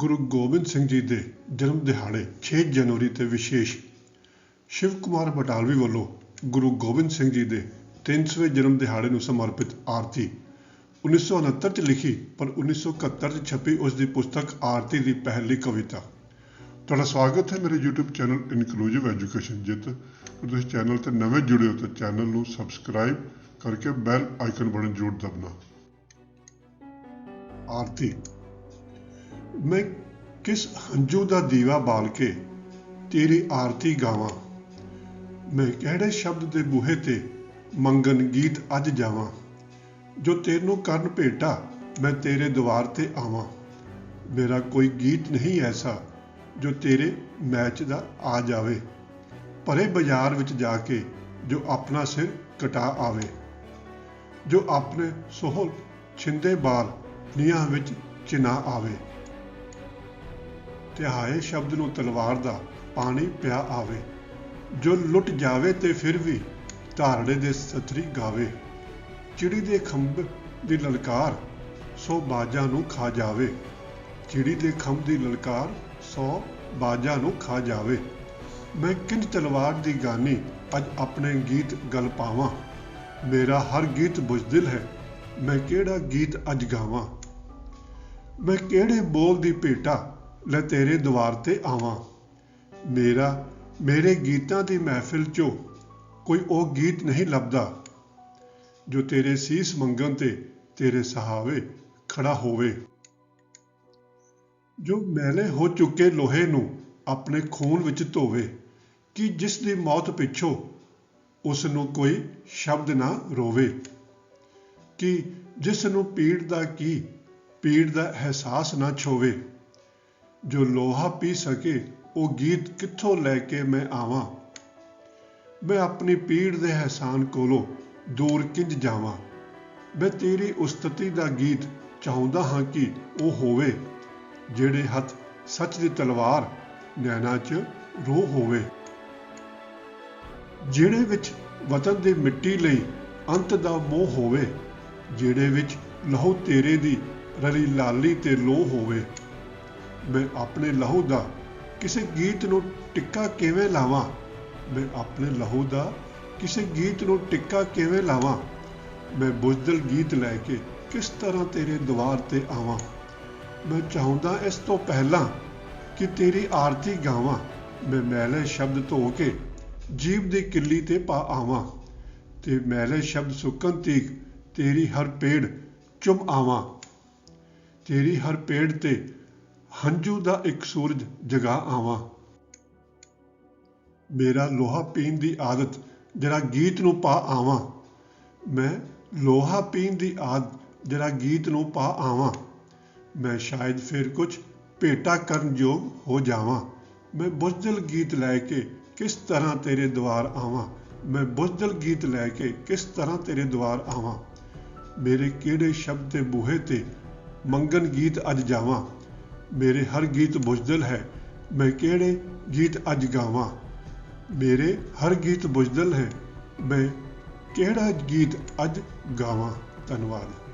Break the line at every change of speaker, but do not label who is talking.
ਗੁਰੂ ਗੋਬਿੰਦ ਸਿੰਘ ਜੀ ਦੇ ਜਨਮ ਦਿਹਾੜੇ 6 ਜਨਵਰੀ ਤੇ ਵਿਸ਼ੇਸ਼। ਸ਼ਿਵ ਕੁਮਾਰ ਬਟਾਲਵੀ ਵੱਲੋਂ ਗੁਰੂ ਗੋਬਿੰਦ ਸਿੰਘ ਜੀ ਦੇ 300ਵੇਂ ਜਨਮ ਦਿਹਾੜੇ ਨੂੰ ਸਮਰਪਿਤ ਆਰਤੀ 1969 ਚ ਲਿਖੀ ਪਰ 1971 ਚ ਛਪੀ ਉਸ ਦੀ ਪੁਸਤਕ ਆਰਤੀ ਦੀ ਪਹਿਲੀ ਕਵਿਤਾ। ਤੁਹਾਡਾ ਸਵਾਗਤ ਹੈ ਮੇਰੇ YouTube ਚੈਨਲ ਇਨਕਲੂਸਿਵ ਐਜੂਕੇਸ਼ਨ ਜਿੱਤ। ਤੁਸੀਂ ਚੈਨਲ ਤੇ ਨਵੇਂ ਜੁੜੇ ਹੋ ਤਾਂ ਚੈਨਲ ਨੂੰ ਸਬਸਕ੍ਰਾਈਬ ਕਰਕੇ ਬੈਲ ਆਈਕਨ ਬਟਨ ਜ਼ਰੂਰ ਦਬਣਾ ਆਰਤੀ ਮੈਂ ਕਿਸ ਹੰਝੂ ਦਾ ਦੀਵਾ ਬਾਲ ਕੇ ਤੇਰੀ ਆਰਤੀ ਗਾਵਾਂ? ਮੈਂ ਕਿਹੜੇ ਸ਼ਬਦ ਦੇ ਬੂਹੇ ਤੇ ਮੰਗਨ ਗੀਤ ਅੱਜ ਜਾਵਾਂ? ਜੋ ਤੈਨੂੰ ਕਰਨ ਭੇਟਾ, ਮੈਂ ਤੇਰੇ ਦੁਆਰ ਤੇ ਆਵਾਂ। ਮੇਰਾ ਕੋਈ ਗੀਤ ਨਹੀਂ ਐਸਾ ਜੋ ਤੇਰੇ ਮੈਚ ਦਾ ਆ ਜਾਵੇ। ਭਰੇ ਬਾਜ਼ਾਰ ਵਿੱਚ ਜਾ ਕੇ ਜੋ ਆਪਣਾ ਸਿਰ ਕਟਾ ਆਵੇ। ਜੋ ਆਪਣੇ ਸੋਹਲ ਛਿੰਦੇ ਬਾਲ ਨੀਹਾਂ ਵਿੱਚ ਚਿਨਾ ਆਵੇ। ਤਿਹਾਏ ਸ਼ਬਦ ਨੂੰ ਤਲਵਾਰ ਦਾ ਪਾਣੀ ਪਿਆ ਆਵੇ। ਜੋ ਲੁੱਟ ਜਾਵੇ ਤੇ ਫਿਰ ਵੀ ਧਾਰੜੇ ਦੇ ਸਤਰੀ ਗਾਵੇ। ਚਿੜੀ ਦੇ ਖੰਭ ਦੀ ਲਲਕਾਰ ਸੋ ਬਾਜਾਂ ਨੂੰ ਖਾ ਜਾਵੇ। ਚਿੜੀ ਦੇ ਖੰਭ ਦੀ ਲਲਕਾਰ ਸੋ ਬਾਜਾਂ ਨੂੰ ਖਾ ਜਾਵੇ। ਮੈਂ ਕਿੰਜ ਤਲਵਾਰ ਦੀ ਗਾਨੀ ਅੱਜ ਆਪਣੇ ਗੀਤ ਗਲ ਪਾਵਾਂ? ਮੇਰਾ ਹਰ ਗੀਤ ਬੁਝਦਿਲ ਹੈ, ਮੈਂ ਕਿਹੜਾ ਗੀਤ ਅੱਜ ਗਾਵਾਂ? ਮੈਂ ਕਿਹੜੇ ਬੋਲ ਦੀ ਭੇਟਾ ਲੈ ਤੇਰੇ ਦੁਆਰ ਤੇ ਆਵਾਂ। ਮੇਰਾ, ਮੇਰੇ ਗੀਤਾਂ ਦੀ ਮਹਿਫਿਲ ਚੋਂ ਕੋਈ ਉਹ ਗੀਤ ਨਹੀਂ ਲੱਭਦਾ ਜੋ ਤੇਰੇ ਸੀਸ ਮੰਗਣ ਤੇ ਤੇਰੇ ਸਹਾਵੇ ਖੜਾ ਹੋਵੇ। ਜੋ ਮੈਲੇ ਹੋ ਚੁੱਕੇ ਲੋਹੇ ਨੂੰ ਆਪਣੇ ਖੂਨ ਵਿੱਚ ਧੋਵੇ, ਕਿ ਜਿਸ ਦੀ ਮੌਤ ਪਿੱਛੋਂ ਉਸ ਨੂੰ ਕੋਈ ਸ਼ਬਦ ਨਾ ਰੋਵੇ? ਕਿ ਜਿਸ ਨੂੰ ਪੀੜ ਦਾ ਕੀ, ਪੀੜ ਦਾ ਅਹਿਸਾਸ ਨਾ ਛੋਵੇ? ਜੋ ਲੋਹਾ ਪੀ ਸਕੇ, ਉਹ ਗੀਤ ਕਿੱਥੋਂ ਲੈ ਕੇ ਮੈਂ ਆਵਾਂ? ਮੈਂ ਆਪਣੀ ਪੀੜ ਦੇ ਅਹਿਸਾਨ ਕੋਲੋਂ ਦੂਰ ਕਿੰਜ ਜਾਵਾਂ? ਮੈਂ ਤੇਰੀ ਉਸਤਤੀ ਦਾ ਗੀਤ ਚਾਹੁੰਦਾ ਹਾਂ ਕਿ ਉਹ ਹੋਵੇ, ਜਿਹੜੇ ਹੱਥ ਸੱਚ ਦੀ ਤਲਵਾਰ ਨੈਣਾ 'ਚ ਰੋ ਹੋਵੇ। ਜਿਹੜੇ ਵਿੱਚ ਵਤਨ ਦੀ ਮਿੱਟੀ ਲਈ ਅੰਤ ਦਾ ਮੋਹ ਹੋਵੇ, ਜਿਹੜੇ ਵਿੱਚ ਲਹੂ ਤੇਰੇ ਦੀ ਰਲੀ ਲਾਲੀ ਤੇ ਲੋਹ ਹੋਵੇ। ਮੈਂ ਆਪਣੇ ਲਹੂ ਦਾ ਕਿਸੇ ਗੀਤ ਨੂੰ ਟਿੱਕਾ ਕਿਵੇਂ ਲਾਵਾਂ? ਮੈਂ ਆਪਣੇ ਲਹੂ ਦਾ ਕਿਸੇ ਗੀਤ ਨੂੰ ਟਿੱਕਾ ਕਿਵੇਂ ਲਾਵਾਂ? ਮੈਂ ਬੁਝਦਲ ਗੀਤ ਲੈ ਕੇ ਕਿਸ ਤਰ੍ਹਾਂ ਤੇਰੇ ਦੁਆਰ ਤੇ ਆਵਾਂ? ਮੈਂ ਚਾਹੁੰਦਾ ਇਸ ਤੋਂ ਪਹਿਲਾਂ ਕਿ ਤੇਰੀ ਆਰਤੀ ਗਾਵਾਂ। ਮੈਂ ਮੈਲੇ ਸ਼ਬਦ ਧੋ ਕੇ ਜੀਵ ਦੀ ਕਿੱਲੀ ਤੇ ਪਾ ਆਵਾਂ ਤੇ ਮੈਲੇ ਸ਼ਬਦ ਸੁੱਕਣ ਤੀਕ ਤੇਰੀ ਹਰ ਪੇੜ ਚੁੰਮ ਆਵਾਂ। ਤੇਰੀ ਹਰ ਪੇੜ ਤੇ ਹੰਝੂ ਦਾ ਇੱਕ ਸੂਰਜ ਜਗਾ ਆਵਾਂ। ਮੇਰਾ ਲੋਹਾ ਪੀਣ ਦੀ ਆਦਤ, ਜਿਹੜਾ ਗੀਤ ਨੂੰ ਪਾ ਆਵਾਂ। ਮੈਂ ਲੋਹਾ ਪੀਣ ਦੀ ਆਦਤ ਜਿਹੜਾ ਗੀਤ ਨੂੰ ਪਾ ਆਵਾਂ। ਮੈਂ ਸ਼ਾਇਦ ਫਿਰ ਕੁਝ ਭੇਟਾ ਕਰਨ ਯੋਗ ਹੋ ਜਾਵਾਂ। ਮੈਂ ਬੁਝਦਲ ਗੀਤ ਲੈ ਕੇ ਕਿਸ ਤਰ੍ਹਾਂ ਤੇਰੇ ਦੁਆਰ ਆਵਾਂ? ਮੈਂ ਬੁਝਦਲ ਗੀਤ ਲੈ ਕੇ ਕਿਸ ਤਰ੍ਹਾਂ ਤੇਰੇ ਦੁਆਰ ਆਵਾਂ? ਮੇਰੇ ਕਿਹੜੇ ਸ਼ਬਦ ਤੇ ਬੂਹੇ ਤੇ ਮੰਗਨ ਗੀਤ ਅੱਜ ਜਾਵਾਂ? ਮੇਰੇ ਹਰ ਗੀਤ ਬੁਝਦਲ ਹੈ। ਮੈਂ ਕਿਹੜੇ ਗੀਤ ਅੱਜ ਗਾਵਾਂ? ਮੇਰੇ ਹਰ ਗੀਤ ਬੁਝਦਲ ਹੈ। ਮੈਂ ਕਿਹੜਾ ਗੀਤ ਅੱਜ ਗਾਵਾਂ? ਧੰਨਵਾਦ।